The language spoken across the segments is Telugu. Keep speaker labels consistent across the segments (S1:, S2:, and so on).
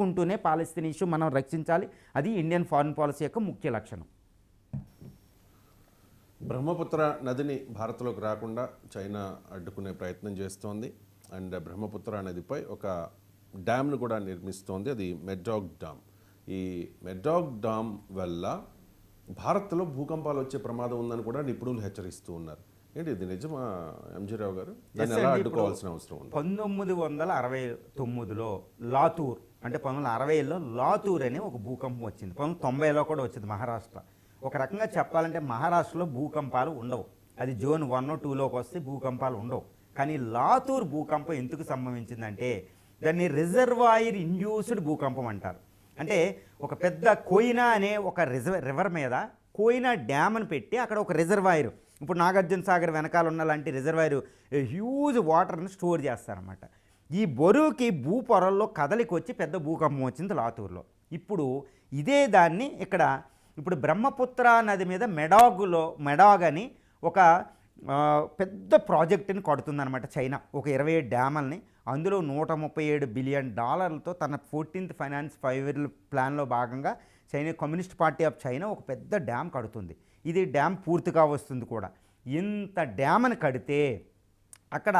S1: రక్షించుకుంటూనే పాలస్తీన్ ఇష్యూ మనం రక్షించాలి. అది ఇండియన్ ఫారిన్ పాలసీ యొక్క ముఖ్య లక్షణం.
S2: బ్రహ్మపుత్ర నదిని భారత్లోకి రాకుండా చైనా అడ్డుకునే ప్రయత్నం చేస్తోంది. అండ్ బ్రహ్మపుత్ర నదిపై ఒక డ్యామ్ను కూడా నిర్మిస్తోంది. అది మెడ్డాగ్ డ్యామ్. ఈ మెడ్డాగ్ డ్యామ్ వల్ల భారత్లో భూకంపాలు వచ్చే ప్రమాదం ఉందని కూడా నిపుణులు హెచ్చరిస్తూ ఉన్నారు. ఏంటి ఇది నిజమా ఎంజీరావు గారు? దాన్ని ఎలా అడ్డుకోవాల్సిన అవసరం ఉంది?
S1: పంతొమ్మిది వందల అరవై తొమ్మిదిలో లాతూర్ అంటే పంతొమ్మిది వందల అరవైలో లాతూర్ అనే ఒక భూకంపం వచ్చింది. పంతొమ్మిది తొంభైలో కూడా వచ్చింది మహారాష్ట్ర. ఒక రకంగా చెప్పాలంటే మహారాష్ట్రలో భూకంపాలు ఉండవు. అది జోన్ వన్ టూలోకి వస్తే భూకంపాలు ఉండవు. కానీ లాతూర్ భూకంపం ఎందుకు సంభవించిందంటే దాన్ని రిజర్వాయర్ ఇండ్యూస్డ్ భూకంపం అంటారు. అంటే ఒక పెద్ద కోయినా అనే ఒక రిజర్వ్ రివర్ మీద కోయినా డ్యామ్ అని పెట్టి అక్కడ ఒక రిజర్వాయర్ ఇప్పుడు నాగార్జున సాగర్ వెనకాల ఉన్న లాంటి రిజర్వాయర్ హ్యూజ్ వాటర్ని స్టోర్ చేస్తారన్నమాట. ఈ బరువుకి భూ పొరల్లో కదలికి వచ్చి పెద్ద భూకంపం వచ్చింది లాతూర్లో. ఇప్పుడు ఇదే దాన్ని ఇక్కడ ఇప్పుడు బ్రహ్మపుత్ర నది మీద మెడాగులో మెడాగ్ అని ఒక పెద్ద ప్రాజెక్టుని కడుతుందనమాట చైనా. ఒక ఇరవై ఏడు డ్యామల్ని అందులో నూట ముప్పై ఏడు బిలియన్ డాలర్లతో తన ఫోర్టీన్త్ ఫైనాన్స్ ఫైవ్ ఇయర్ ప్లాన్లో భాగంగా China communist party of China ఒక పెద్ద డ్యామ్ కడుతుంది. ఇది డ్యామ్ పూర్తిగా వస్తుంది కూడా. ఇంత డ్యామ్ని కడితే అక్కడ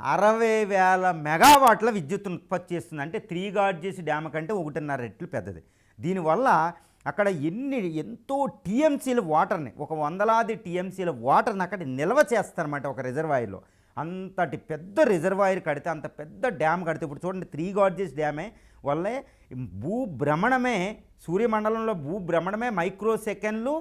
S1: అరవై వేల మెగావాట్ల విద్యుత్తును ఉత్పత్తి చేస్తుంది. అంటే త్రీ గార్జెస్ డ్యామ్ కంటే ఒకటిన్నర రెట్లు పెద్దది. దీనివల్ల అక్కడ ఎన్ని ఎంతో టీఎంసీల వాటర్ని ఒక వందలాది టీఎంసీల వాటర్ని అక్కడ నిల్వ చేస్తారన్నమాట ఒక రిజర్వాయర్లో. అంతటి పెద్ద రిజర్వాయర్ కడితే అంత పెద్ద డ్యామ్ కడితే ఇప్పుడు చూడండి త్రీ గార్జెస్ డ్యామే వల్లే భూభ్రమణమే సూర్యమండలంలో భూభ్రమణమే మైక్రో సెకండ్లు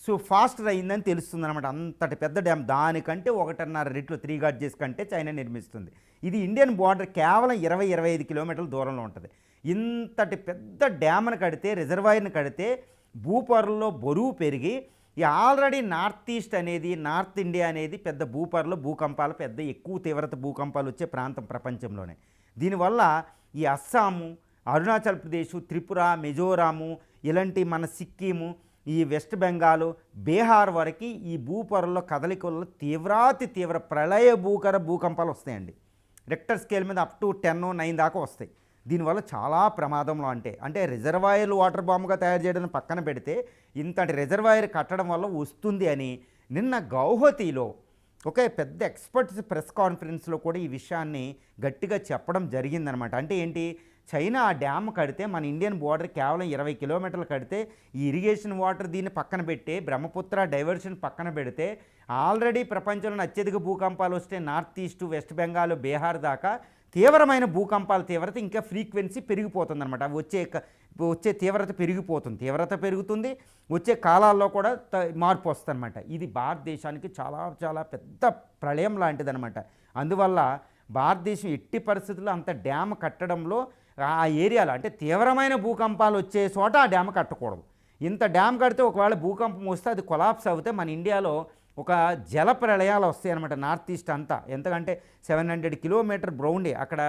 S1: సో ఫాస్టర్ అయిందని తెలుస్తుంది అనమాట అంతటి పెద్ద డ్యామ్ దానికంటే ఒకటిన్నర రెట్లు త్రీ గార్జెస్ కంటే చైనా నిర్మిస్తుంది. ఇది ఇండియన్ బార్డర్ కేవలం ఇరవై ఇరవై ఐదు కిలోమీటర్ల దూరంలో ఉంటుంది. ఇంతటి పెద్ద డ్యామ్ను కడితే రిజర్వాయర్ని కడితే భూపొరల్లో బరువు పెరిగి ఈ ఆల్రెడీ నార్త్ ఈస్ట్ అనేది నార్త్ ఇండియా అనేది పెద్ద భూపరలో భూకంపాలు పెద్ద ఎక్కువ తీవ్రత భూకంపాలు వచ్చే ప్రాంతం ప్రపంచంలోనే. దీనివల్ల ఈ అస్సాము అరుణాచల్ ప్రదేశ్ త్రిపుర మిజోరాము ఇలాంటి మన సిక్కిము ఈ వెస్ట్ బెంగాల్ బీహార్ వరకు ఈ భూపొరల్లో కదలికల్లో తీవ్రాతి తీవ్ర ప్రళయ భూకర భూకంపాలు వస్తాయండి. రెక్టర్ స్కేల్ మీద అప్ టు టెన్ నైన్ దాకా వస్తాయి. దీనివల్ల చాలా ప్రమాదంలో అంటే అంటే రిజర్వాయర్లు వాటర్ బాంబుగా తయారు చేయడం పక్కన పెడితే ఇంతటి రిజర్వాయర్ కట్టడం వల్ల వస్తుంది అని నిన్న గౌహతిలో ఒక పెద్ద ఎక్స్పర్ట్స్ ప్రెస్ కాన్ఫరెన్స్లో కూడా ఈ విషయాన్ని గట్టిగా చెప్పడం జరిగిందనమాట అంటే ఏంటి? చైనా ఆ డ్యామ్ కడితే మన ఇండియన్ బోర్డర్ కేవలం ఇరవై కిలోమీటర్లు కడితే ఈ ఇరిగేషన్ వాటర్ దీన్ని పక్కన పెట్టి బ్రహ్మపుత్ర డైవర్షన్ పక్కన పెడితే ఆల్రెడీ ప్రపంచంలో అత్యధిక భూకంపాలు వస్తే నార్త్ ఈస్ట్ వెస్ట్ బెంగాల్ బీహార్ దాకా తీవ్రమైన భూకంపాల తీవ్రత ఇంకా ఫ్రీక్వెన్సీ పెరిగిపోతుంది అనమాట వచ్చే వచ్చే తీవ్రత పెరిగిపోతుంది. తీవ్రత పెరుగుతుంది. వచ్చే కాలాల్లో కూడా త- మార్పు వస్తుందన్నమాట. ఇది భారతదేశానికి చాలా చాలా పెద్ద ప్రళయం లాంటిదనమాట అందువల్ల భారతదేశం ఎట్టి పరిస్థితుల్లో అంత డ్యామ్ కట్టడంలో ఆ ఏరియాలో అంటే తీవ్రమైన భూకంపాలు వచ్చే చోట ఆ డ్యామ్ కట్టకూడదు. ఇంత డ్యామ్ కడితే ఒకవేళ భూకంపం వస్తే అది కొలాప్స్ అవుతే మన ఇండియాలో ఒక జల ప్రళయాలు వస్తాయి అనమాట నార్త్ ఈస్ట్ అంతా. ఎంతకంటే సెవెన్ హండ్రెడ్ కిలోమీటర్ బ్రౌండే. అక్కడ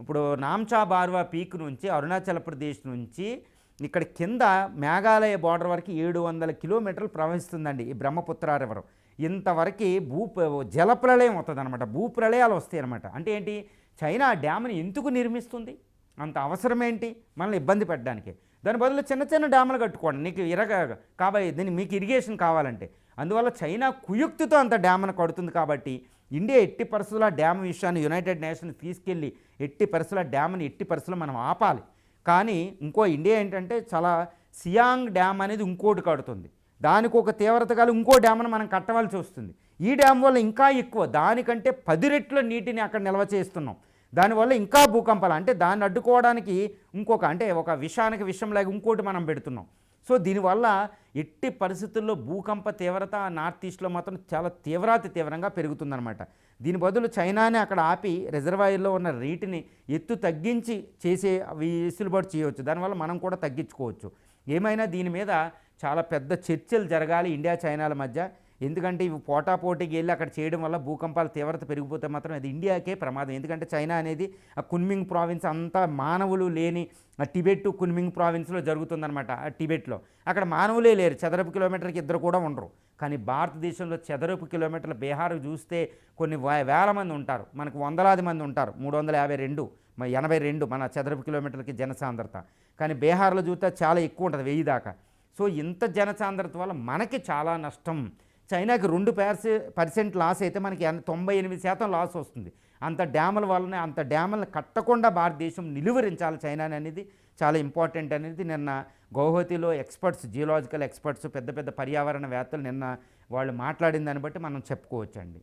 S1: ఇప్పుడు నామ్చా బార్వా పీక్ నుంచి అరుణాచల్ ప్రదేశ్ నుంచి ఇక్కడ కింద మేఘాలయ బార్డర్ వరకు ఏడు వందల కిలోమీటర్లు ప్రవహిస్తుందండి ఈ బ్రహ్మపుత్ర రివర్. ఇంతవరకు భూ జల ప్రళయం వస్తుంది అనమాట భూ ప్రళయాలు వస్తాయి అనమాట అంటే ఏంటి? చైనా డ్యామ్ని ఎందుకు నిర్మిస్తుంది? అంత అవసరం ఏంటి మనల్ని ఇబ్బంది పెట్టడానికి. దాని బదులు చిన్న చిన్న డ్యాములు కట్టుకోండి. నీకు ఇరగ కాబట్టి దీన్ని మీకు ఇరిగేషన్ కావాలంటే. అందువల్ల చైనా కుయుక్తితో అంత డ్యామ్ను కడుతుంది కాబట్టి ఇండియా ఎట్టి పరిస్థితుల డ్యామ్ విషయాన్ని యునైటెడ్ నేషన్స్ తీసుకెళ్ళి ఎట్టి పరిస్థితుల ఆ డ్యామ్ని ఎట్టి పరిస్థితుల్లో మనం ఆపాలి. కానీ ఇంకో ఇండియా ఏంటంటే చాలా సియాంగ్ డ్యామ్ అనేది ఇంకోటి కడుతుంది. దానికి ఒక తీవ్రత కాలం ఇంకో డ్యామ్ను మనం కట్టవలసి వస్తుంది. ఈ డ్యామ్ వల్ల ఇంకా ఎక్కువ. దానికంటే పది రెట్ల నీటిని అక్కడ నిల్వ చేస్తున్నాం. దానివల్ల ఇంకా భూకంపాలు అంటే దాన్ని అడ్డుకోవడానికి ఇంకొక అంటే ఒక విషానికి విషం లాగా ఇంకోటి మనం పెడుతున్నాం. సో దీనివల్ల ఎట్టి పరిస్థితుల్లో భూకంప తీవ్రత నార్త్ ఈస్ట్లో మాత్రం చాలా తీవ్రాతి తీవ్రంగా పెరుగుతుందన్నమాట. దీని బదులు చైనాని అక్కడ ఆపి రిజర్వాయర్లో ఉన్న రీటిని ఎత్తు తగ్గించి చేసే వెసులుబాటు చేయవచ్చు. దానివల్ల మనం కూడా తగ్గించుకోవచ్చు. ఏమైనా దీని మీద చాలా పెద్ద చర్చలు జరగాలి ఇండియా చైనాల మధ్య. ఎందుకంటే ఇవి పోటాపోటీకి వెళ్ళి అక్కడ చేయడం వల్ల భూకంపాల తీవ్రత పెరిగిపోతే మాత్రం అది ఇండియాకే ప్రమాదం. ఎందుకంటే చైనా అనేది ఆ కున్మింగ్ ప్రావిన్స్ అంతా మానవులు లేని ఆ టిబెట్ కున్మింగ్ ప్రావిన్స్లో జరుగుతుందన్నమాట ఆ టిబెట్లో. అక్కడ మానవులే లేరు చదరపు కిలోమీటర్కి ఇద్దరు కూడా ఉండరు. కానీ భారతదేశంలో చదరపు కిలోమీటర్ల బీహార్ చూస్తే కొన్ని వేల మంది ఉంటారు. మనకు వందలాది మంది ఉంటారు. మూడు వందల యాభై రెండు ఎనభై రెండు మన చదరపు కిలోమీటర్లకి జనసాంద్రత. కానీ బీహార్లో చూస్తే చాలా ఎక్కువ ఉంటుంది వెయ్యి దాకా. సో ఇంత జనసాంద్రత వల్ల మనకి చాలా నష్టం. చైనాకి రెండు పర్సె పర్సెంట్ లాస్ అయితే మనకి తొంభై ఎనిమిది శాతం లాస్ వస్తుంది. అంత డ్యాముల వల్లనే అంత డ్యాములను కట్టకుండా భారతదేశం నిలువరించాలి చైనాని అనేది చాలా ఇంపార్టెంట్ అనేది. నిన్న గౌహతిలో ఎక్స్పర్ట్స్ జియోలాజికల్ ఎక్స్పర్ట్స్ పెద్ద పెద్ద పర్యావరణవేత్తలు నిన్న వాళ్ళు మాట్లాడిన దాన్ని బట్టి మనం చెప్పుకోవచ్చండి.